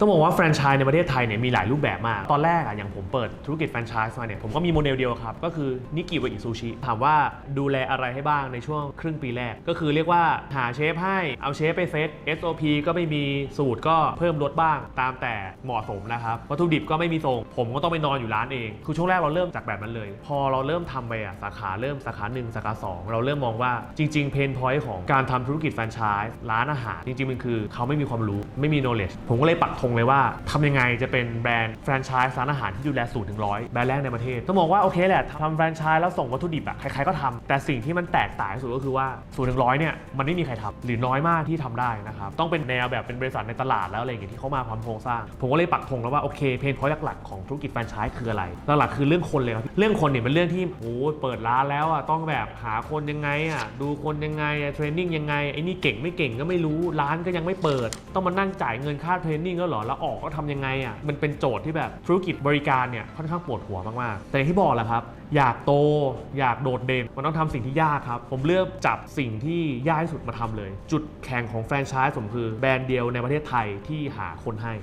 ต้องบอกว่าแฟรนไชส์ในประเทศไทยเนี่ยมีหลายรูปแบบมาก ตอนแรกอะอย่างผมเปิดธุรกิจแฟรนไชส์มาเนี่ยผมก็มีโมเดลเดียวครับ ก็คือนิกิวะอิซูชิถามว่าดูแลอะไรให้บ้างในช่วงครึ่งปีแรก ก็คือเรียกว่าหาเชฟให้เอาเชฟไปเซต SOP ก็ไม่มีสูตรก็เพิ่มลดบ้าง ตามแต่เหมาะสมนะครับวัตถุดิบก็ไม่มีส่ง ผมก็ต้องไปนอนอยู่ร้านเอง คือช่วงแรกเราเริ่มจากแบบนั้นเลย พอเราเริ่มทำไปอะสาขาเริ่มสาขาหนึ่งสาขาสองเราเริ่มมองว่าจริง ๆ เพนพอยต์ของการทำธุรกิจแฟรนไชส์ร้านอาหารจริงๆมันคือเขาไม่มีความรู้ไม่มี knowledge ผมก็เลยปักธงเลยว่าทำยังไงจะเป็นแบรนด์แฟรนไชส์ร้านอาหารที่ดูแลสูตรถึงร้อยแบรนด์แรกในประเทศ ต้องมองว่าโอเคแหละทำแฟรนไชส์แล้วส่งวัตถุดิบอะใครๆก็ทำแต่สิ่งที่มันแตกต่างที่สุดก็คือว่าสูตรถึงร้อยเนี่ยมันไม่มีใครทำหรือน้อยมากที่ทำได้นะครับต้องเป็นแนวแบบเป็นบริษัทในตลาดแล้วอะไรอย่างเงี้ยที่เขามาพร้อมโครงสร้าง ผมก็เลยปักธงแล้วว่าโอเคเพนพอยต์หลักๆของธุรกิจแฟรนไชส์คืออะไรหลักๆคือเรื่องคนเลยครับเรื่องคนเนี่ยเป็นเรื่องที่โอ้เปิดร้านแล้วอะต้องแบบหาคนยังไงอะดูคนยังไงเทรนนิ่งยังไงไอ้นี่เก่งไม่เก่งก็ไม่รู้ร้านก็ยังไม่เปิด ต้องมานั่งจ่ายเงินค่าเทรนนิ่งแล้วหรอแล้วออกก็ทำยังไงอะมันเป็นโจทย์ที่แบบธุรกิจบริการเนี่ยค่อนข้างปวดหัวมากๆ แต่ที่บอกแหละครับ อยากโต อยากโดดเด่นมันต้องทำสิ่งที่ยากครับ ผมเลือกจับสิ่งที่ยากที่สุดมาทำเลย จุดแข่งของแฟรนไชส์ผมคือแบรนด์เดียวในประเทศไทยที่หาคนให้